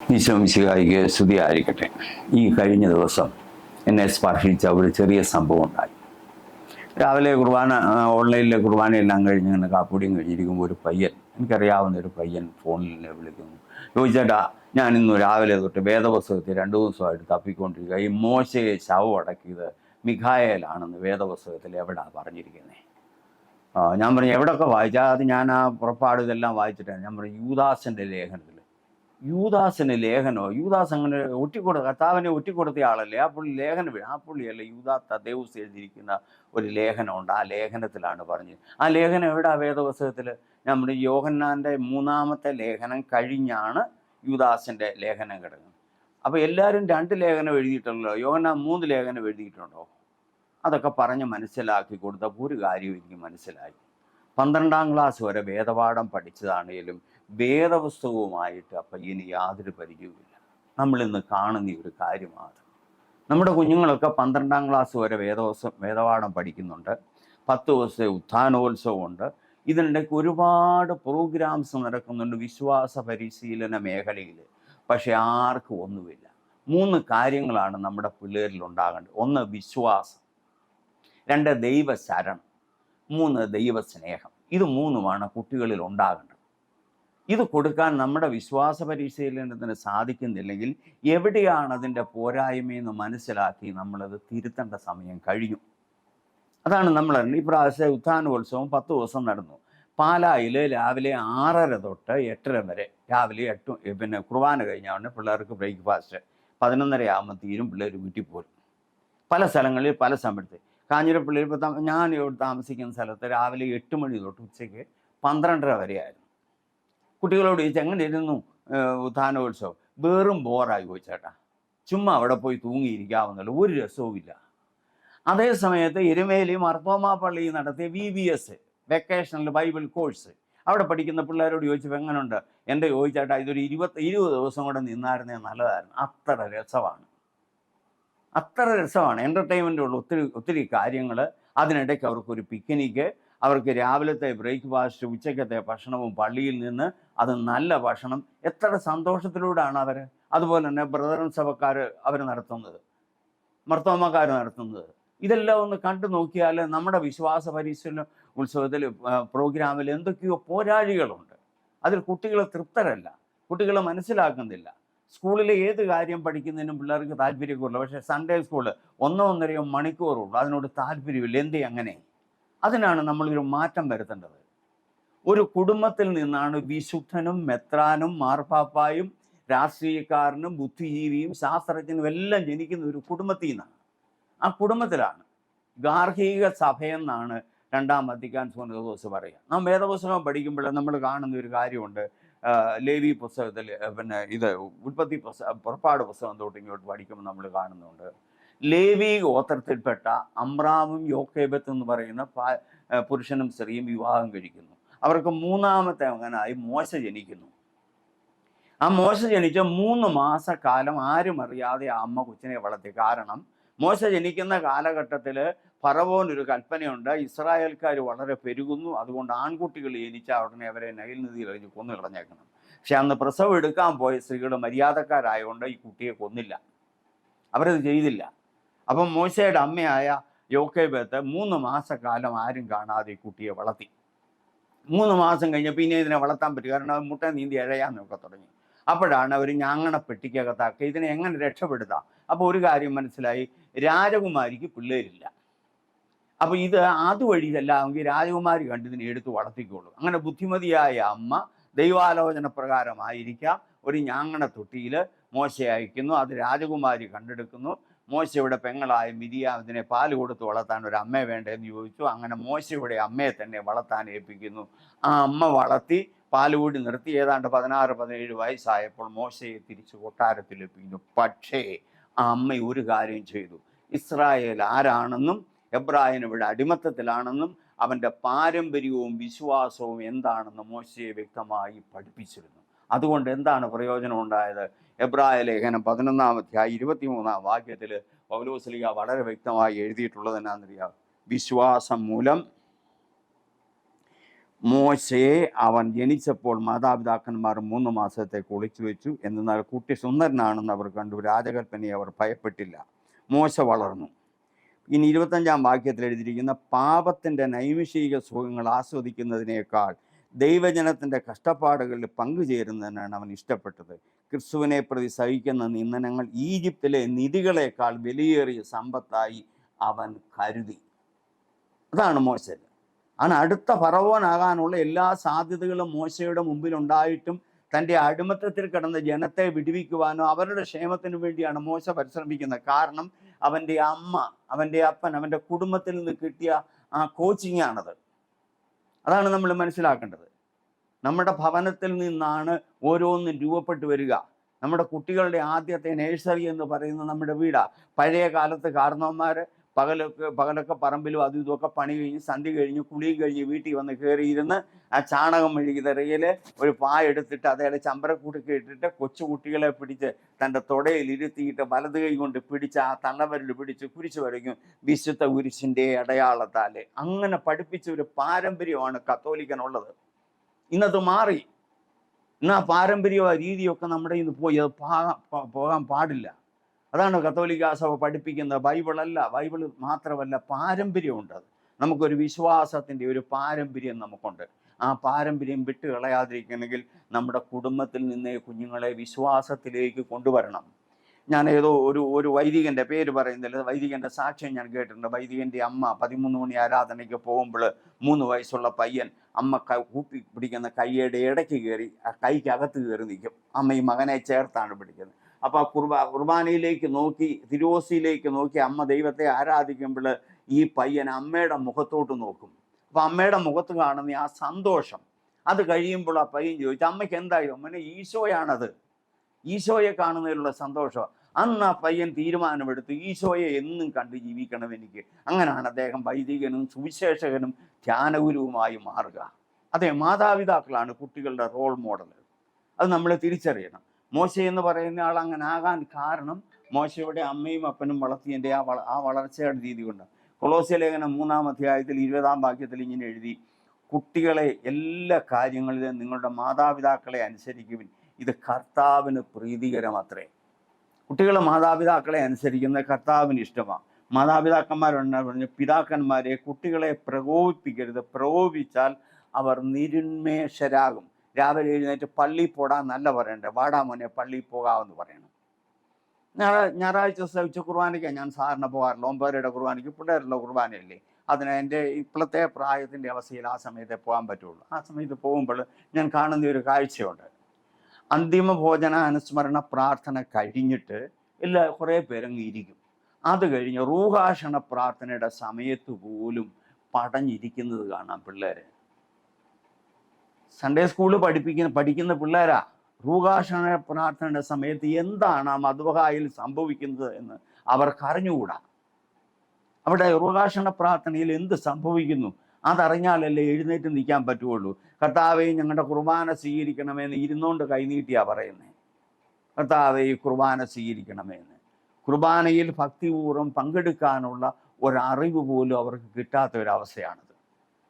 ഈശോമിശിഹായിക്ക് സ്തുതിയായിരിക്കട്ടെ. ഈ കഴിഞ്ഞ ദിവസം എന്നെ സ്പർശിച്ച ഒരു ചെറിയ സംഭവം ഉണ്ടായി. രാവിലെ കുർബാന ഓൺലൈനിലെ കുർബാനയെല്ലാം കഴിഞ്ഞ് ഇങ്ങനെ കാപ്പൂടിയും കഴിഞ്ഞിരിക്കുമ്പോൾ ഒരു പയ്യൻ എനിക്കറിയാവുന്ന ഒരു പയ്യൻ ഫോണിൽ എന്നെ വിളിക്കുന്നു. ചോദിച്ചേട്ടാ ഞാൻ ഇന്ന് രാവിലെ തൊട്ട് വേദപുസ്തകത്തിൽ രണ്ട് ദിവസമായിട്ട് തപ്പിക്കൊണ്ടിരിക്കുക ഈ മോശയെ ശവം അടക്കിയത് മിഖായേലാണെന്ന് വേദപുസ്തകത്തിൽ എവിടാ പറഞ്ഞിരിക്കുന്നത് ഞാൻ പറഞ്ഞു എവിടെയൊക്കെ വായിച്ചാൽ അത് ഞാൻ ആ പുറപ്പാട് ഇതെല്ലാം വായിച്ചിട്ടാണ്. ഞാൻ പറഞ്ഞു യൂദാസിന്റെ ലേഖനത്തിൽ യൂദാസിന് ലേഖനോ യൂദാസ് അങ്ങനെ ഒറ്റിക്കൊടു കർത്താവിനെ ഒറ്റിക്കൊടുത്ത ആളല്ലേ? ആ പുള്ളി ലേഖനം ആ പുള്ളിയല്ല യൂദാ തദേവസ് എഴുതിയിരിക്കുന്ന ഒരു ലേഖനമുണ്ട് ആ ലേഖനത്തിലാണ് പറഞ്ഞത്. ആ ലേഖനം എവിടെ ആ വേദപുസ്തകത്തിൽ നമ്മുടെ യോഹന്നാന്റെ മൂന്നാമത്തെ ലേഖനം കഴിഞ്ഞാണ് യൂദാസിന്റെ ലേഖനം കിടക്കുന്നത്. അപ്പോൾ എല്ലാവരും രണ്ട് ലേഖനം എഴുതിയിട്ടുണ്ടല്ലോ. യോഹന്നാൻ മൂന്ന് ലേഖനം എഴുതിയിട്ടുണ്ടോ? അതൊക്കെ പറഞ്ഞ് മനസ്സിലാക്കി കൊടുത്തപ്പോൾ ഒരു കാര്യം എനിക്ക് മനസ്സിലായി. പന്ത്രണ്ടാം ക്ലാസ് വരെ വേദപാഠം പഠിച്ചതാണേലും വേദപുസ്തകവുമായിട്ട് അപ്പം ഇനി യാതൊരു പരിചയവുമില്ല. നമ്മളിന്ന് കാണുന്ന ഒരു കാര്യമാണ്. നമ്മുടെ കുഞ്ഞുങ്ങളൊക്കെ പന്ത്രണ്ടാം ക്ലാസ് വരെ വേദവസം വേദപാഠം പഠിക്കുന്നുണ്ട്. പത്ത് ദിവസത്തെ ഉത്ഥാനോത്സവമുണ്ട്. ഇതിനിടയ്ക്ക് ഒരുപാട് പ്രോഗ്രാംസ് നടക്കുന്നുണ്ട് വിശ്വാസ പരിശീലന മേഖലയിൽ പക്ഷെ ആർക്കും ഒന്നുമില്ല. മൂന്ന് കാര്യങ്ങളാണ് നമ്മുടെ പിള്ളേരിൽ ഉണ്ടാകേണ്ടത്. ഒന്ന് വിശ്വാസം. രണ്ട് ദൈവശരണം. മൂന്ന് ദൈവസ്നേഹം. ഇത് മൂന്നുമാണ് കുട്ടികളിൽ ഉണ്ടാകേണ്ടത്. ഇത് കൊടുക്കാൻ നമ്മുടെ വിശ്വാസ പരിശീലനത്തിന് സാധിക്കുന്നില്ലെങ്കിൽ എവിടെയാണ് അതിന്റെ പോരായ്മയെന്ന് മനസ്സിലാക്കി നമ്മളത് തിരുത്തേണ്ട സമയം കഴിഞ്ഞു. അതാണ് നമ്മൾ ഈ പ്രാവശ്യത്തെ ഉത്ഥാനോത്സവം പത്ത് ദിവസം നടന്നു. പാലായിൽ രാവിലെ ആറര തൊട്ട് എട്ടര വരെ. രാവിലെ എട്ട് പിന്നെ കുർബാന കഴിഞ്ഞാണ് പിള്ളേർക്ക് ബ്രേക്ക്ഫാസ്റ്റ്. പതിനൊന്നര ആകുമ്പോൾ തീരും പിള്ളേർ വീട്ടിൽ പോരും. പല സ്ഥലങ്ങളിൽ പല സമയത്ത്. കാഞ്ഞിരപ്പള്ളിയിൽ ഇപ്പോൾ ഞാൻ ഇവിടെ താമസിക്കുന്ന സ്ഥലത്ത് രാവിലെ എട്ട് മണി തൊട്ട് ഉച്ചയ്ക്ക് പന്ത്രണ്ടര വരെയായിരുന്നു കുട്ടികളോട് ചോദിച്ചു എങ്ങനെ ഇരുന്നു ഉത്ഥാനോത്സവം? വെറും ബോറായി പോയി ചേട്ടാ. ചുമ്മാ അവിടെ പോയി തൂങ്ങിയിരിക്കാവുന്നല്ലോ ഒരു രസവുമില്ല അതേ സമയത്ത് എരുമേലി മർത്തോമാ പള്ളി നടത്തിയ V B S vacational bible course. അവിടെ പഠിക്കുന്ന പിള്ളേരോട് ചോദിച്ചപ്പോൾ എങ്ങനെയുണ്ട് എന്റെ ചോദിച്ചേട്ടാ ഇതൊരു ഇരുപത്തി ഇരുപത് ദിവസം കൂടെ നിന്നായിരുന്നേ നല്ലതായിരുന്നു. അത്ര രസമാണ്. അത്ര രസമാണ്. എന്റർടൈൻമെന്റ് ഉള്ള ഒത്തിരി ഒത്തിരി കാര്യങ്ങൾ അതിനിടയ്ക്ക് അവർക്കൊരു പിക്നിക്ക് അവർക്ക് രാവിലത്തെ ബ്രേക്ക്ഫാസ്റ്റ് ഉച്ചക്കത്തെ ഭക്ഷണവും പള്ളിയിൽ നിന്ന് അത് നല്ല ഭക്ഷണം. എത്ര സന്തോഷത്തിലൂടെയാണ് അവർ അതുപോലെ തന്നെ ബ്രദറൻ സഭക്കാർ അവർ നടത്തുന്നത്. മർത്തോമക്കാർ നടത്തുന്നത്. ഇതെല്ലാം ഒന്ന് കണ്ടു നോക്കിയാൽ നമ്മുടെ വിശ്വാസ പരിശീലന ഉത്സവത്തിൽ പ്രോഗ്രാമിൽ എന്തൊക്കെയോ പോരാളികളുണ്ട് അതിൽ കുട്ടികൾ തൃപ്തരല്ല. കുട്ടികൾ മനസ്സിലാക്കുന്നില്ല. സ്കൂളിലെ ഏത് കാര്യം പഠിക്കുന്നതിനും പിള്ളേർക്ക് താല്പര്യമൊക്കെ പക്ഷേ സൺഡേ സ്കൂൾ ഒന്നോ ഒന്നരയോ മണിക്കൂറുള്ളൂ. അതിനോട് താല്പര്യമില്ല. എന്തേ അങ്ങനെ. അതിനാണ് നമ്മളൊരു മാറ്റം വരുത്തേണ്ടത്. ഒരു കുടുംബത്തിൽ നിന്നാണ് വിശുദ്ധനും മെത്രാനും മാർപ്പാപ്പായും രാഷ്ട്രീയക്കാരനും ബുദ്ധിജീവിയും ശാസ്ത്രജ്ഞനും എല്ലാം ജനിക്കുന്ന ഒരു കുടുംബത്തിൽ നിന്നാണ്. ആ കുടുംബത്തിലാണ് ഗാർഹിക സഭയെന്നാണ് രണ്ടാം വത്തിക്കാൻ സുനദോസ് പറയുക. നാം വേദപുസ്തകം പഠിക്കുമ്പോൾ നമ്മൾ കാണുന്ന ഒരു കാര്യമുണ്ട്. ലേവി പുസ്തകത്തിൽ പിന്നെ ഇത് ഉൽപ്പത്തി പുസ്തകം പുറപ്പാട് പുസ്തകം തൊട്ട് ഇങ്ങോട്ട് പഠിക്കുമ്പോൾ നമ്മൾ കാണുന്നുണ്ട്. ലേവി ഗോത്രത്തിൽപ്പെട്ട അമ്രാവും യോക്കേബത്ത് എന്ന് പറയുന്ന പുരുഷനും സ്ത്രീയും വിവാഹം കഴിക്കുന്നു. അവർക്ക് മൂന്നാമത്തെ മകനായി മോശ ജനിക്കുന്നു. ആ മോശ ജനിച്ച മൂന്ന് മാസക്കാലം ആരും അറിയാതെ ആ അമ്മ കൊച്ചിനെ വളർത്തി. കാരണം മോശ ജനിക്കുന്ന കാലഘട്ടത്തിൽ ഫറവോൻ ഒരു കൽപ്പനയുണ്ട്. ഇസ്രായേൽക്കാർ വളരെ പെരുകുന്നു. അതുകൊണ്ട് ആൺകുട്ടികൾ ജനിച്ച ഉടനെ അവരെ നൈൽ നദിയിൽ എറിഞ്ഞ് കൊന്നു കളഞ്ഞേക്കണം. പക്ഷെ അന്ന് പ്രസവം എടുക്കാൻ പോയ സ്ത്രീകൾ മര്യാദക്കാരായതുകൊണ്ട് ഈ കുട്ടിയെ കൊന്നില്ല. അവരത് ചെയ്തില്ല. അപ്പം മോശയുടെ അമ്മയായ യോക്കേബത്ത് മൂന്ന് മാസക്കാലം ആരും കാണാതെ ഈ കുട്ടിയെ വളർത്തി. മൂന്ന് മാസം കഴിഞ്ഞപ്പോൾ പിന്നെ ഇതിനെ വളർത്താൻ പറ്റും. കാരണം അത് മുട്ട നീന്തി ഇഴയാന്നൊക്കെ തുടങ്ങി. അപ്പോഴാണ് അവർ ഞാങ്ങണ പെട്ടിക്കകത്താക്കി ഇതിനെ എങ്ങനെ രക്ഷപ്പെടുത്താം? അപ്പോൾ ഒരു കാര്യം മനസ്സിലായി. രാജകുമാരിക്ക് പിള്ളേരില്ല. അപ്പോൾ ഇത് അതുവഴി ചെല്ലാമെങ്കിൽ രാജകുമാരി കണ്ട് ഇതിനെ എടുത്ത് വളർത്തിക്കോളൂ. അങ്ങനെ ബുദ്ധിമതിയായ അമ്മ ദൈവാലോചന പ്രകാരമായിരിക്കാം. ഒരു ഞാങ്ങണ തൊട്ടിയിൽ മോശ അയക്കുന്നു അത് രാജകുമാരി കണ്ടെടുക്കുന്നു. മോശയുടെ പെങ്ങളായ മിരിയാവിനെ പാൽ കൊടുത്ത് വളർത്താൻ ഒരു അമ്മ വേണ്ടതെന്ന് ചോദിച്ചു. അങ്ങനെ മോശയുടെ അമ്മയെ തന്നെ വളർത്താൻ ഏൽപ്പിക്കുന്നു. ആ അമ്മ വളർത്തി പാലുകൂടി നിർത്തി. ഏതാണ്ട് പതിനാറ് പതിനേഴ് വയസ്സായപ്പോൾ മോശയെ തിരിച്ച് കൊട്ടാരത്തിൽ കൊട്ടാരത്തിലെത്തിക്കുന്നു പക്ഷേ ആ അമ്മ ഒരു കാര്യം ചെയ്തു. ഇസ്രായേൽ ആരാണെന്നും എബ്രാഹിം ഇവിടെ അടിമത്തത്തിലാണെന്നും അവന്റെ പാരമ്പര്യവും വിശ്വാസവും എന്താണെന്ന് മോശയെ വ്യക്തമായി പഠിപ്പിച്ചിരുന്നു. അതുകൊണ്ട് എന്താണ് പ്രയോജനം ഉണ്ടായത്? എബ്രായ ലേഖനം പതിനൊന്നാം അധ്യായം ഇരുപത്തിമൂന്നാം വാക്യത്തിൽ പൗലോസ്ലിക വളരെ വ്യക്തമായി എഴുതിയിട്ടുള്ളത് എന്നാണെന്നറിയാം വിശ്വാസം മൂലം മോശയെ അവൻ ജനിച്ചപ്പോൾ മാതാപിതാക്കന്മാർ മൂന്ന് മാസത്തെ ഒളിച്ചു വെച്ചു. എന്നാൽ കുട്ടി സുന്ദരനാണെന്ന് അവർ കണ്ടു. രാജകൽപ്പനയെ അവർ ഭയപ്പെട്ടില്ല. മോശ വളർന്നു. ഇനി ഇരുപത്തഞ്ചാം വാക്യത്തിൽ എഴുതിയിരിക്കുന്ന പാപത്തിന്റെ നൈമിഷിക സുഖങ്ങൾ ആസ്വദിക്കുന്നതിനേക്കാൾ ദൈവജനത്തിന്റെ കഷ്ടപ്പാടുകളിൽ പങ്കുചേരുന്നതിനാണ് അവൻ ഇഷ്ടപ്പെട്ടത്. ക്രിസ്തുവിനെ പ്രതി സഹിക്കുന്ന നിന്ദനങ്ങൾ ഈജിപ്തിലെ നിധികളെക്കാൾ വിലയേറിയ സമ്പത്തായി അവൻ കരുതി. അതാണ് മോശൻ ആണ് അടുത്ത ഫറവോനാകാനുള്ള എല്ലാ സാധ്യതകളും മോശയുടെ മുമ്പിൽ ഉണ്ടായിട്ടും തന്റെ അടിമത്തത്തിൽ കിടന്ന ജനത്തെ വിടുവിക്കുവാനോ അവരുടെ ക്ഷേമത്തിനു വേണ്ടിയാണ് മോശ പരിശ്രമിക്കുന്നത്. കാരണം അവന്റെ അമ്മ അവന്റെ അപ്പൻ അവന്റെ കുടുംബത്തിൽ നിന്ന് കിട്ടിയ ആ കോച്ചിങ് ആണത്. അതാണ് നമ്മൾ മനസ്സിലാക്കേണ്ടത്. നമ്മുടെ ഭവനത്തിൽ നിന്നാണ് ഓരോന്നും രൂപപ്പെട്ടു വരിക. നമ്മുടെ കുട്ടികളുടെ ആദ്യത്തെ നേഴ്സറി എന്ന് പറയുന്ന നമ്മുടെ വീടാണ് പഴയ കാലത്ത് കാരണവന്മാർ പകലൊക്കെ പകലൊക്കെ പറമ്പിലും അതും ഇതുമൊക്കെ പണി കഴിഞ്ഞ് സന്ധി കഴിഞ്ഞ് കുളിയും കഴിഞ്ഞ് വീട്ടിൽ വന്ന് കയറിയിരുന്ന് ആ ചാണകം മെഴുകി തറയിൽ ഒരു പായ എടുത്തിട്ട് അതേലെ ചമ്പരക്കൂട്ടൊക്കെ ഇട്ടിട്ട് കൊച്ചുകുട്ടികളെ പിടിച്ച് തന്റെ തുടയിൽ ഇരുത്തിയിട്ട് വലത് കൈ കൊണ്ട് പിടിച്ച് ആ തള്ളവരിൽ പിടിച്ച് കുരിശ് വരയ്ക്കും. വിശുദ്ധ കുരിശിന്റെ അടയാളത്താൽ അങ്ങനെ പഠിപ്പിച്ച ഒരു പാരമ്പര്യമാണ് കത്തോലിക്കനുള്ളത്. ഇന്നത് മാറി. ഇന്ന് ആ പാരമ്പര്യ രീതിയൊക്കെ നമ്മുടെ ഇന്ന് പോയി. അത് പോകാൻ പാടില്ല. അതാണ് കത്തോലിക്ക സഭ പഠിപ്പിക്കുന്നത് ബൈബിളല്ല. ബൈബിൾ മാത്രമല്ല പാരമ്പര്യമുണ്ട് അത്. നമുക്കൊരു വിശ്വാസത്തിന്റെ ഒരു പാരമ്പര്യം നമുക്കുണ്ട്. ആ പാരമ്പര്യം വിട്ട് കളയാതിരിക്കണമെങ്കിൽ നമ്മുടെ കുടുംബത്തിൽ നിന്ന് കുഞ്ഞുങ്ങളെ വിശ്വാസത്തിലേക്ക് കൊണ്ടുവരണം. ഞാൻ ഏതോ ഒരു ഒരു വൈദികന്റെ പേര് പറയുന്നില്ല. വൈദികന്റെ സാക്ഷ്യം ഞാൻ കേട്ടിട്ടുണ്ട്. വൈദികന്റെ അമ്മ പതിമൂന്ന് മണി ആരാധനയ്ക്ക് പോകുമ്പോൾ മൂന്ന് വയസ്സുള്ള പയ്യൻ അമ്മ കൂപ്പി പിടിക്കുന്ന കൈയുടെ ഇടയ്ക്ക് കയറി ആ കൈക്കകത്ത് കയറി നിൽക്കും. അമ്മ ഈ മകനെ ചേർത്താണ് പിടിക്കുന്നത്. അപ്പോൾ കുർബാ കുർബാനയിലേക്ക് നോക്കി തിരുവോസിയിലേക്ക് നോക്കി അമ്മ ദൈവത്തെ ആരാധിക്കുമ്പോൾ ഈ പയ്യൻ അമ്മയുടെ മുഖത്തോട്ട് നോക്കും. അപ്പോൾ അമ്മയുടെ മുഖത്ത് കാണുന്ന ആ സന്തോഷം. അത് കഴിയുമ്പോൾ ആ പയ്യൻ ചോദിച്ചു അമ്മയ്ക്ക് എന്തായി? അമ്മനെ ഈശോയാണത്. ഈശോയെ കാണുന്നതിലുള്ള സന്തോഷം. അന്ന് ആ പയ്യൻ തീരുമാനമെടുത്തു ഈശോയെ എന്നും കണ്ട് ജീവിക്കണം എനിക്ക്. അങ്ങനെയാണ് അദ്ദേഹം വൈദികനും സുവിശേഷകനും ധ്യാനഗുരുവുമായി മാറുക. അതെ മാതാപിതാക്കളാണ് കുട്ടികളുടെ റോൾ മോഡൽ അത് നമ്മൾ തിരിച്ചറിയണം. മോശ എന്ന് പറയുന്ന ആൾ അങ്ങനെ ആകാൻ കാരണം മോശയുടെ അമ്മയും അപ്പനും വളർത്തിയതിന്റെ ആ വള ആ വളർച്ചയുടെ രീതി കൊണ്ട്. കൊളോസ്യ ലേഖനം മൂന്നാം അധ്യായത്തിൽ ഇരുപതാം വാക്യത്തിൽ ഇങ്ങനെ എഴുതി കുട്ടികളെ എല്ലാ കാര്യങ്ങളിലും നിങ്ങളുടെ മാതാപിതാക്കളെ അനുസരിക്കുവിൻ. ഇത് കർത്താവിന് പ്രീതികരമത്രേ. കുട്ടികൾ മാതാപിതാക്കളെ അനുസരിക്കുന്നത് കർത്താവിന് ഇഷ്ടമാണ്. മാതാപിതാക്കന്മാരുണ്ട് പറഞ്ഞു പിതാക്കന്മാരെ കുട്ടികളെ പ്രകോപിപ്പിക്കരുത്. പ്രകോപിച്ചാൽ അവർ നിരുന്മേഷരാകും. രാവിലെ എഴുന്നേറ്റ് പള്ളി പോടാൻ നല്ല പറയണ്ടേ. വാടാ മോനെ പള്ളി പോകാമെന്ന് പറയണം. ഞാൻ ഞായറാഴ്ച ദിവസം ഉച്ച കുർബാനയ്ക്കാണ് ഞാൻ സാധാരണ പോകാറില്ല ഒമ്പതരയുടെ കുർബാനയ്ക്ക് പിള്ളേരുള്ള കുർബാനയല്ലേ? അതിന് എന്റെ ഇപ്പോഴത്തെ പ്രായത്തിന്റെ അവസ്ഥയിൽ ആ സമയത്തെ പോകാൻ പറ്റുള്ളൂ. ആ സമയത്ത് പോകുമ്പോൾ ഞാൻ കാണുന്ന ഒരു കാഴ്ചയുണ്ട്. അന്തിമ ഭോജന അനുസ്മരണ പ്രാർത്ഥന കഴിഞ്ഞിട്ട് എല്ലാ കുറേ പേരങ്ങ് ഇരിക്കും. അത് കഴിഞ്ഞ് റൂഹാഷണ പ്രാർത്ഥനയുടെ സമയത്ത് പോലും പടഞ്ഞിരിക്കുന്നത് കാണാം പിള്ളേര്. സൺഡേ സ്കൂളിൽ പഠിപ്പിക്കുന്ന പഠിക്കുന്ന പിള്ളേരാ റൂഹാഷണ പ്രാർത്ഥനയുടെ സമയത്ത് എന്താണ് ആ മധുബഹായിൽ സംഭവിക്കുന്നത് എന്ന് അവർക്ക് അറിഞ്ഞുകൂടാ. അവിടെ റൂഹാഷണ പ്രാർത്ഥനയിൽ എന്ത് സംഭവിക്കുന്നു? അതറിഞ്ഞാലല്ലേ എഴുന്നേറ്റ് നിൽക്കാൻ പറ്റുള്ളൂ കർത്താവെ ഞങ്ങളുടെ കുർബാന സ്വീകരിക്കണമെന്ന് ഇരുന്നുകൊണ്ട് കൈനീട്ടിയാ പറയുന്നത് കർത്താവെ കുർബാന സ്വീകരിക്കണമെന്ന്. കുർബാനയിൽ ഭക്തിപൂർവം പങ്കെടുക്കാനുള്ള ഒരറിവ് പോലും അവർക്ക് കിട്ടാത്ത ഒരവസ്ഥയാണിത്.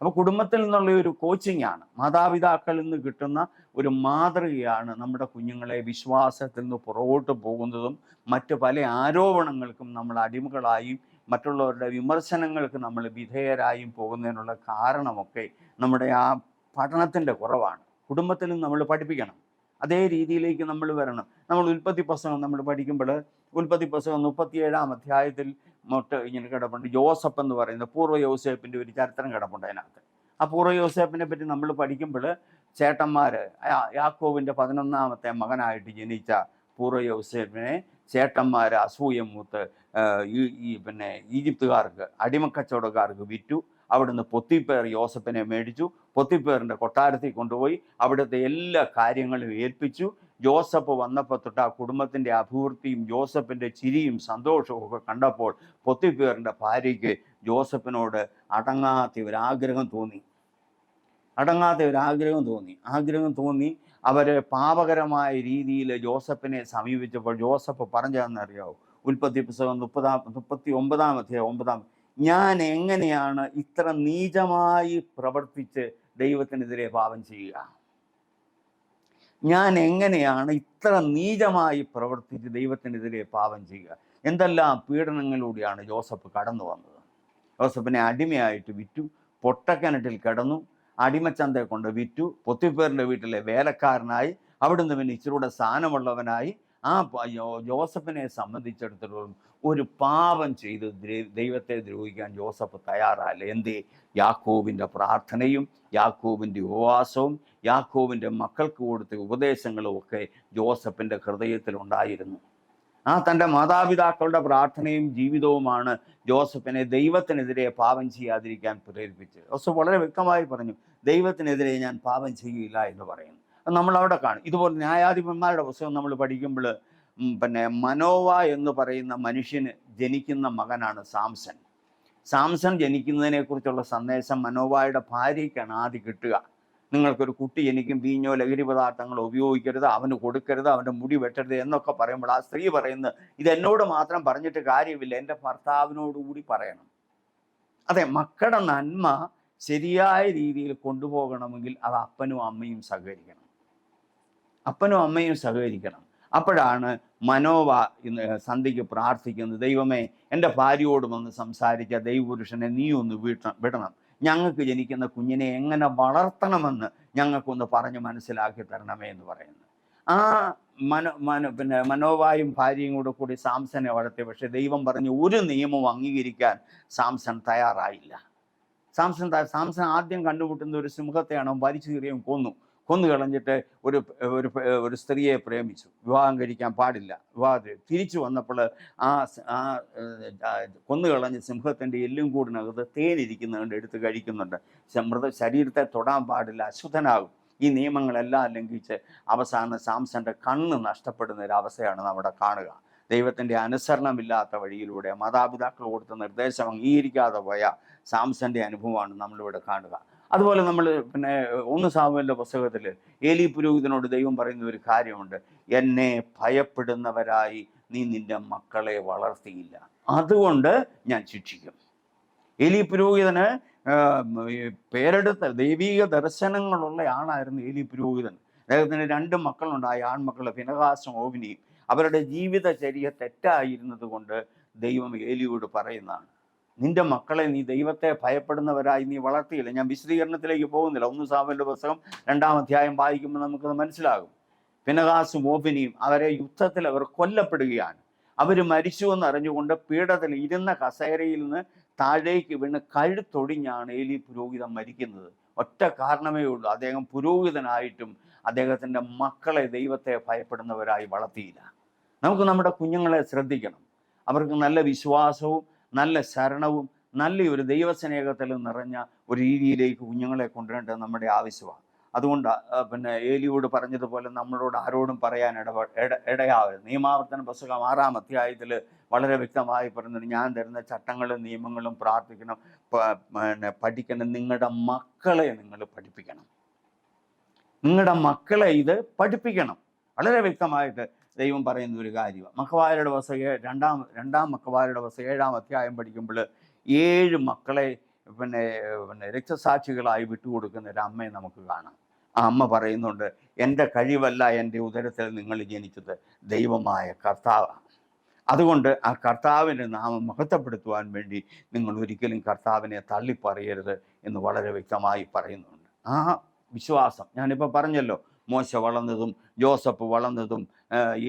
അപ്പോൾ കുടുംബത്തിൽ നിന്നുള്ള ഒരു കോച്ചിങ് ആണ്. മാതാപിതാക്കളിൽ നിന്ന് കിട്ടുന്ന ഒരു മാതൃകയാണ് നമ്മുടെ കുഞ്ഞുങ്ങളെ വിശ്വാസത്തിൽ നിന്ന് പുറകോട്ട് പോകുന്നതും മറ്റ് പല ആരോപണങ്ങൾക്കും നമ്മൾ അടിമകളായും മറ്റുള്ളവരുടെ വിമർശനങ്ങൾക്ക് നമ്മൾ വിധേയരായും പോകുന്നതിനുള്ള കാരണമൊക്കെ നമ്മുടെ ആ പഠനത്തിന്റെ കുറവാണ്. കുടുംബത്തിൽ നിന്ന് നമ്മൾ പഠിപ്പിക്കണം. അതേ രീതിയിലേക്ക് നമ്മൾ വരണം. നമ്മൾ ഉൽപ്പത്തി പുസ്തകം നമ്മൾ പഠിക്കുമ്പോൾ ഉൽപ്പത്തി പുസ്തകം മുപ്പത്തിയേഴാം അധ്യായത്തിൽ മൊട്ട് ഇങ്ങനെ കിടപ്പുണ്ട്. ജോസഫ് എന്ന് പറയുന്ന പൂർവ യോസേപ്പിന്റെ ഒരു ചരിത്രം കിടപ്പുണ്ട് അതിനകത്ത്. ആ പൂർവ യോസേപ്പിനെ പറ്റി നമ്മൾ പഠിക്കുമ്പോൾ ചേട്ടന്മാർ യാക്കോവിന്റെ പതിനൊന്നാമത്തെ മകനായിട്ട് ജനിച്ച പൂർവ യോസേപ്പിനെ ചേട്ടന്മാർ അസൂയ മൂത്ത് ഈ പിന്നെ ഈജിപ്തുകാർക്ക് അടിമക്കച്ചവടക്കാർക്ക് വിറ്റു. അവിടുന്ന് പൊത്തിപ്പേർ യോസഫിനെ മേടിച്ചു. പൊത്തിപ്പേറിന്റെ കൊട്ടാരത്തിൽ കൊണ്ടുപോയി അവിടുത്തെ എല്ലാ കാര്യങ്ങളും ഏൽപ്പിച്ചു. ജോസഫ് വന്നപ്പോൾ തൊട്ട് ആ കുടുംബത്തിന്റെ അഭിവൃദ്ധിയും ജോസഫിന്റെ ചിരിയും സന്തോഷവും ഒക്കെ കണ്ടപ്പോൾ പൊത്തിപ്പേറിന്റെ ഭാര്യയ്ക്ക് ജോസഫിനോട് അടങ്ങാത്ത ഒരാഗ്രഹം തോന്നി. അടങ്ങാത്ത ഒരാഗ്രഹം തോന്നി. ആഗ്രഹം തോന്നി അവർ പാപകരമായ രീതിയിൽ ജോസഫിനെ സമീപിച്ചപ്പോൾ ജോസഫ് പറഞ്ഞതെന്നറിയാവോ ഉൽപ്പത്തി പുസ്തകം മുപ്പതാം മുപ്പത്തി ഒമ്പതാം അധ്യായം ഒമ്പതാം. ഞാൻ എങ്ങനെയാണ് ഇത്ര നീചമായി പ്രവർത്തിച്ച് ദൈവത്തിനെതിരെ പാപം ചെയ്യുക. ഞാൻ എങ്ങനെയാണ് ഇത്ര നീചമായി പ്രവർത്തിച്ച് ദൈവത്തിനെതിരെ പാപം ചെയ്യുക? എന്തെല്ലാം പീഡനങ്ങളിലൂടെയാണ് ജോസഫ് കടന്നു വന്നത്? ജോസഫിനെ അടിമയായിട്ട് വിറ്റു പൊട്ടക്കിണറ്റിൽ കിടന്നു അടിമച്ചന്തയെ കൊണ്ട് വിറ്റു പൊത്തിപ്പേറിന്റെ വീട്ടിലെ വേലക്കാരനായി അവിടുന്ന് പിന്നെ ഇച്ചിരൂടെ സ്ഥാനമുള്ളവനായി ആ ജോസഫിനെ സംബന്ധിച്ചിടത്തോളം ഒരു പാപം ചെയ്ത് ദൈവത്തെ ദ്രോഹിക്കാൻ ജോസഫ് തയ്യാറല്ല. എന്തേ? യാക്കോബിന്റെ പ്രാർത്ഥനയും യാക്കോബിന്റെ ഉപവാസവും യാക്കോബിന്റെ മക്കൾക്ക് കൊടുത്ത ഉപദേശങ്ങളും ഒക്കെ ജോസഫിന്റെ ഹൃദയത്തിലുണ്ടായിരുന്നു ആ തന്റെ മാതാപിതാക്കളുടെ പ്രാർത്ഥനയും ജീവിതവുമാണ് ജോസഫിനെ ദൈവത്തിനെതിരെ പാപം ചെയ്യാതിരിക്കാൻ പ്രേരിപ്പിച്ചത്. ജോസഫ് വളരെ വ്യക്തമായി പറഞ്ഞു ദൈവത്തിനെതിരെ ഞാൻ പാപം ചെയ്യില്ല എന്ന് പറയുന്നു. നമ്മൾ അവിടെ കാണും. ഇതുപോലെ ന്യായാധിപന്മാരുടെ പുസ്തകം നമ്മൾ പഠിക്കുമ്പോൾ പിന്നെ മനോവ എന്ന് പറയുന്ന മനുഷ്യന് ജനിക്കുന്ന മകനാണ് സാംസൺ. സാംസൺ ജനിക്കുന്നതിനെക്കുറിച്ചുള്ള സന്ദേശം മനോവായുടെ ഭാര്യയ്ക്കാണ് ആദ്യം കിട്ടുക. നിങ്ങൾക്കൊരു കുട്ടി ജനിക്കും വീഞ്ഞോ ലഹരി പദാർത്ഥങ്ങളോ ഉപയോഗിക്കരുത് അവന് കൊടുക്കരുത് അവന്റെ മുടി വെട്ടരുത് എന്നൊക്കെ പറയുമ്പോൾ ആ സ്ത്രീ പറയുന്നത് ഇതെന്നോട് മാത്രം പറഞ്ഞിട്ട് കാര്യമില്ല എന്റെ ഭർത്താവിനോടുകൂടി പറയണം. അതെ മക്കളുടെ നന്മ ശരിയായ രീതിയിൽ കൊണ്ടുപോകണമെങ്കിൽ അത് അപ്പനും അമ്മയും സഹകരിക്കണം. അപ്പനും അമ്മയും സഹകരിക്കണം. അപ്പോഴാണ് മനോവ സന്ധിക്ക് പ്രാർത്ഥിക്കുന്നത് ദൈവമേ എന്റെ ഭാര്യയോട് വന്ന് സംസാരിച്ച ദൈവപുരുഷനെ നീ ഒന്ന് വീട്ട വിടണം. ഞങ്ങൾക്ക് ജനിക്കുന്ന കുഞ്ഞിനെ എങ്ങനെ വളർത്തണമെന്ന് ഞങ്ങൾക്കൊന്ന് പറഞ്ഞ് മനസ്സിലാക്കി തരണമേ എന്ന് പറയുന്നു. ആ മനോ മനോ പിന്നെ മനോവായും ഭാര്യയും കൂടെ കൂടി സാംസനെ വളർത്തി. പക്ഷേ ദൈവം പറഞ്ഞു ഒരു നിയമവും അംഗീകരിക്കാൻ സാംസൺ തയ്യാറായില്ല. സാംസൺ സാംസൺ ആദ്യം കണ്ടുമുട്ടുന്ന ഒരു സിംഹത്തെയാണ് വലിച്ചു കീറിയും കൊന്നു. കൊന്നു കളഞ്ഞിട്ട് ഒരു ഒരു ഒരു സ്ത്രീയെ പ്രേമിച്ചു. വിവാഹം കഴിക്കാൻ പാടില്ല. വിവാഹത്തിൽ തിരിച്ചു വന്നപ്പോൾ ആ ആ കൊന്നുകളഞ്ഞ് കൊന്നു കളഞ്ഞ സിംഹത്തിന്റെ എല്ലും കൂടിനകത്ത് തേനിരിക്കുന്നതുകൊണ്ട് എടുത്ത് കഴിക്കുന്നുണ്ട്. മൃത ശരീരത്തെ തൊടാൻ പാടില്ല അശുദ്ധനാകും. ഈ നിയമങ്ങളെല്ലാം ലംഘിച്ച് അവസാനം സാംസന്റെ കണ്ണ് നഷ്ടപ്പെടുന്ന ഒരു അവസ്ഥയാണ് നമ്മുടെ കാണുക. ദൈവത്തിന്റെ അനുസരണമില്ലാത്ത വഴിയിലൂടെ മാതാപിതാക്കൾ കൊടുത്ത നിർദ്ദേശം അംഗീകരിക്കാതെ പോയ സാംസന്റെ അനുഭവമാണ് നമ്മളിവിടെ കാണുക. അതുപോലെ നമ്മൾ പിന്നെ ഒന്ന് സാമുവിന്റെ പുസ്തകത്തിൽ ഏലി പുരോഹിതനോട് ദൈവം പറയുന്ന ഒരു കാര്യമുണ്ട്. എന്നെ ഭയപ്പെടുന്നവരായി നീ നിന്റെ മക്കളെ വളർത്തിയില്ല. അതുകൊണ്ട് ഞാൻ ശിക്ഷിക്കും. ഏലി പുരോഹിതന് പേരെടുത്ത ദൈവീക ദർശനങ്ങളുള്ള ആളായിരുന്നു ഏലി പുരോഹിതൻ. അദ്ദേഹത്തിന് രണ്ട് മക്കളുണ്ടായി ആൺമക്കൾ ഫിനഹാസും ഓവിനിയും. അവരുടെ ജീവിതചര്യ തെറ്റായിരുന്നത് കൊണ്ട് ദൈവം ഏലിയോട് പറയുന്നതാണ്. നിന്റെ മക്കളെ നീ ദൈവത്തെ ഭയപ്പെടുന്നവരായി നീ വളർത്തിയില്ല. ഞാൻ വിശദീകരണത്തിലേക്ക് പോകുന്നില്ല. ഒന്ന് സാമന്റെ പുസ്തകം രണ്ടാം അധ്യായം വായിക്കുമ്പോൾ നമുക്കത് മനസ്സിലാകും. പിനകാസും ഓപിനിയും അവരെ യുദ്ധത്തിൽ അവർ കൊല്ലപ്പെടുകയാണ്. അവർ മരിച്ചു എന്ന് അറിഞ്ഞുകൊണ്ട് പീഠത്തിൽ ഇരുന്ന കസേരയിൽ നിന്ന് താഴേക്ക് വീണ് കഴുത്തൊടിഞ്ഞാണ് എലി പുരോഹിതൻ മരിക്കുന്നത്. ഒറ്റ കാരണമേ ഉള്ളൂ. അദ്ദേഹം പുരോഹിതനായിട്ടും അദ്ദേഹത്തിന്റെ മക്കളെ ദൈവത്തെ ഭയപ്പെടുന്നവരായി വളർത്തിയില്ല. നമുക്ക് നമ്മുടെ കുഞ്ഞുങ്ങളെ ശ്രദ്ധിക്കണം. അവർക്ക് നല്ല വിശ്വാസവും നല്ല ശരണവും നല്ല ഒരു ദൈവസ്നേഹത്തിൽ നിറഞ്ഞ ഒരു രീതിയിലേക്ക് കുഞ്ഞുങ്ങളെ കൊണ്ടുവരേണ്ടത് നമ്മുടെ ആവശ്യമാണ്. അതുകൊണ്ട് പിന്നെ ഏലിയോട് പറഞ്ഞതുപോലെ നമ്മളോട് ആരോടും പറയാൻ ഇടപെ ഇട ഇടയാവരുത്. നിയമാവർത്തന പുസ്തകം ആറാം അധ്യായത്തിൽ വളരെ വ്യക്തമായി പറയുന്നത് ഞാൻ തരുന്ന ചട്ടങ്ങളും നിയമങ്ങളും പ്രാർത്ഥിക്കണം പിന്നെ പഠിക്കണം. നിങ്ങളുടെ മക്കളെ നിങ്ങൾ പഠിപ്പിക്കണം. നിങ്ങളുടെ മക്കളെ ഇത് പഠിപ്പിക്കണം. വളരെ വ്യക്തമായിട്ട് ദൈവം പറയുന്ന ഒരു കാര്യമാണ് മക്കവാരുടെ വസ രണ്ടാം രണ്ടാം മക്കവാരുടെ വസ ഏഴാം അധ്യായം പഠിക്കുമ്പോൾ ഏഴ് മക്കളെ പിന്നെ പിന്നെ രക്തസാക്ഷികളായി വിട്ടുകൊടുക്കുന്ന ഒരു അമ്മയെ നമുക്ക് കാണാം. ആ അമ്മ പറയുന്നുണ്ട് എന്റെ കഴിവല്ല എന്റെ ഉദരത്തിൽ നിങ്ങൾ ജനിച്ചത് ദൈവമായ കർത്താവാണ് അതുകൊണ്ട് ആ കർത്താവിന്റെ നാമം മഹത്വപ്പെടുത്തുവാൻ വേണ്ടി നിങ്ങൾ ഒരിക്കലും കർത്താവിനെ തള്ളിപ്പറയരുത് എന്ന് വളരെ വ്യക്തമായി പറയുന്നുണ്ട്. ആ വിശ്വാസം ഞാനിപ്പോൾ പറഞ്ഞല്ലോ മോശ വളർന്നതും ജോസഫ് വളർന്നതും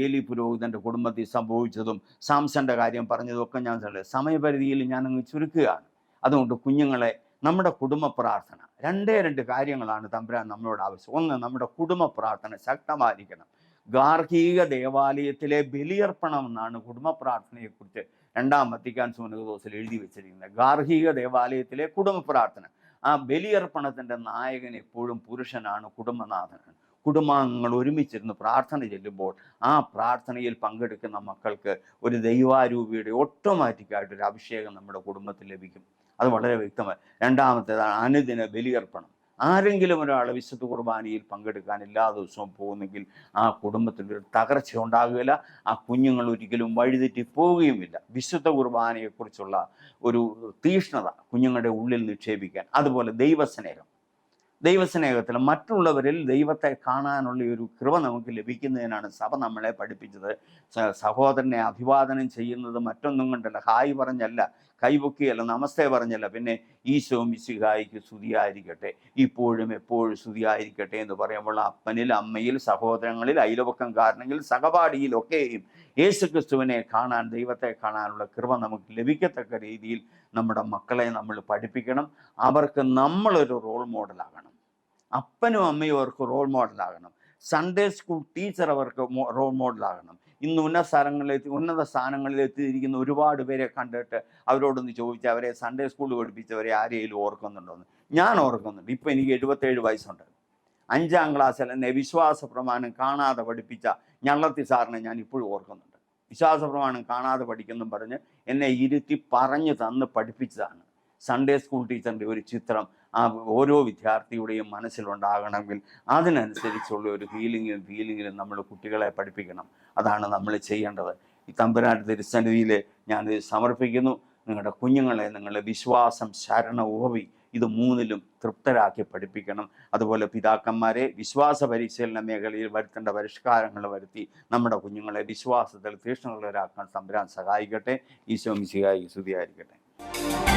ഏലി പുരോഹിതന്റെ കുടുംബത്തിൽ സംഭവിച്ചതും സാംസന്റെ കാര്യം പറഞ്ഞതും ഒക്കെ ഞാൻ സമയപരിധിയിൽ ഞാനങ്ങ് ചുരുക്കുകയാണ്. അതുകൊണ്ട് കുഞ്ഞുങ്ങളെ നമ്മുടെ കുടുംബ പ്രാർത്ഥന രണ്ടേ രണ്ട് കാര്യങ്ങളാണ് തമ്പുരാൻ നമ്മളോട് ആവശ്യം. ഒന്ന് നമ്മുടെ കുടുംബ പ്രാർത്ഥന ശക്തമായിരിക്കണം. ഗാർഹിക ദേവാലയത്തിലെ ബലിയർപ്പണം എന്നാണ് കുടുംബ പ്രാർത്ഥനയെക്കുറിച്ച് രണ്ടാം വത്തിക്കാൻ സുനകദോസിൽ എഴുതി വെച്ചിരിക്കുന്നത്. ഗാർഹിക ദേവാലയത്തിലെ കുടുംബ പ്രാർത്ഥന. ആ ബലിയർപ്പണത്തിന്റെ നായകൻ എപ്പോഴും പുരുഷനാണ് കുടുംബനാഥനാണ്. കുടുംബാംഗങ്ങൾ ഒരുമിച്ചിരുന്ന് പ്രാർത്ഥന ചെല്ലുമ്പോൾ ആ പ്രാർത്ഥനയിൽ പങ്കെടുക്കുന്ന മക്കൾക്ക് ഒരു ദൈവാരൂപിയുടെ ഓട്ടോമാറ്റിക്കായിട്ടൊരു അഭിഷേകം നമ്മുടെ കുടുംബത്തിൽ ലഭിക്കും. അത് വളരെ വ്യക്തമായി. രണ്ടാമത്തേതാണ് അനുദിന ബലിയർപ്പണം. ആരെങ്കിലും ഒരാൾ വിശുദ്ധ കുർബാനയിൽ പങ്കെടുക്കാൻ എല്ലാ ദിവസവും പോകുന്നെങ്കിൽ ആ കുടുംബത്തിൽ ഒരു തകർച്ച ഉണ്ടാകുകയില്ല. ആ കുഞ്ഞുങ്ങൾ ഒരിക്കലും വഴിതെറ്റി പോവുകയുമില്ല. വിശുദ്ധ കുർബാനയെക്കുറിച്ചുള്ള ഒരു തീഷ്ണത കുഞ്ഞുങ്ങളുടെ ഉള്ളിൽ നിക്ഷേപിക്കാൻ. അതുപോലെ ദൈവസ്നേഹം. ദൈവസ്നേഹത്തിൽ മറ്റുള്ളവരിൽ ദൈവത്തെ കാണാനുള്ള ഒരു കൃപ നമുക്ക് ലഭിക്കുന്നതിനാണ് സഭ നമ്മളെ പഠിപ്പിച്ചത്. സഹോദരനെ അഭിവാദനം ചെയ്യുന്നത് മറ്റൊന്നും കൊണ്ടല്ല. ഹായ് പറഞ്ഞല്ല കൈപൊക്കിയല്ല നമസ്തേ പറഞ്ഞല്ല. പിന്നെ ഈശോ മിശിഹായിക്ക് സ്തുതിയായിരിക്കട്ടെ. ഇപ്പോഴും എപ്പോഴും സ്തുതിയായിരിക്കട്ടെ എന്ന് പറയുമ്പോൾ അപ്പനിൽ അമ്മയിൽ സഹോദരങ്ങളിൽ അയൽവക്കംകാരനെങ്കിൽ സഹപാഠിയിലൊക്കെയും യേശു ക്രിസ്തുവിനെ കാണാൻ ദൈവത്തെ കാണാനുള്ള കൃപ നമുക്ക് ലഭിക്കത്തക്ക രീതിയിൽ നമ്മുടെ മക്കളെ നമ്മൾ പഠിപ്പിക്കണം. അവർക്ക് നമ്മളൊരു റോൾ മോഡലാകണം അപ്പനും അമ്മയും അവർക്ക് റോൾ മോഡലാകണം സൺഡേ സ്കൂൾ ടീച്ചർ അവർക്ക് റോൾ മോഡലാകണം ഇന്ന് ഉന്നത സ്ഥലങ്ങളിലെത്തി ഉന്നത സ്ഥാനങ്ങളിൽ എത്തിയിരിക്കുന്ന ഒരുപാട് പേരെ കണ്ടിട്ട് അവരോടൊന്ന് ചോദിച്ചാൽ അവരെ സൺഡേ സ്കൂളിൽ പഠിപ്പിച്ചവരെ ആരെയും ഓർക്കുന്നുണ്ടോന്ന് ഞാൻ ഓർക്കുന്നുണ്ട്. ഇപ്പം എനിക്ക് എഴുപത്തേഴ് വയസ്സുണ്ട്. അഞ്ചാം ക്ലാസ്സിൽ എന്നെ വിശ്വാസ പ്രമാണം കാണാതെ പഠിപ്പിച്ച ഞള്ളത്തി സാറിനെ ഞാൻ ഇപ്പോഴും ഓർക്കുന്നുണ്ട്. വിശ്വാസ പ്രമാണം കാണാതെ പഠിക്കുന്നു പറഞ്ഞ് എന്നെ ഇരുത്തി പറഞ്ഞു തന്ന് പഠിപ്പിച്ചതാണ് സൺഡേ സ്കൂൾ ടീച്ചറിന്റെ ഒരു ചിത്രം. ആ ഓരോ വിദ്യാർത്ഥിയുടെയും മനസ്സിലുണ്ടാകണമെങ്കിൽ അതിനനുസരിച്ചുള്ള ഒരു ഹീലിങ്ങും ഫീലിങ്ങിലും നമ്മൾ കുട്ടികളെ പഠിപ്പിക്കണം. അതാണ് നമ്മൾ ചെയ്യേണ്ടത്. ഈ തമ്പുരാൻ തിരുസന്നിധിയിൽ ഞാനിത് സമർപ്പിക്കുന്നു. നിങ്ങളുടെ കുഞ്ഞുങ്ങളെ നിങ്ങളുടെ വിശ്വാസം ശരണ ഉപവി ഇത് മൂന്നിലും തൃപ്തരാക്കി പഠിപ്പിക്കണം. അതുപോലെ പിതാക്കന്മാരെ വിശ്വാസ പരിശീലന മേഖലയിൽ വരുത്തേണ്ട പരിഷ്കാരങ്ങൾ വരുത്തി നമ്മുടെ കുഞ്ഞുങ്ങളെ വിശ്വാസത്തിൽ തീഷ്ണുള്ളവരാക്കാൻ തമ്പുരാൻ സഹായിക്കട്ടെ. ഈശോ മിശിഹായി സ്തുതിയായിരിക്കട്ടെ.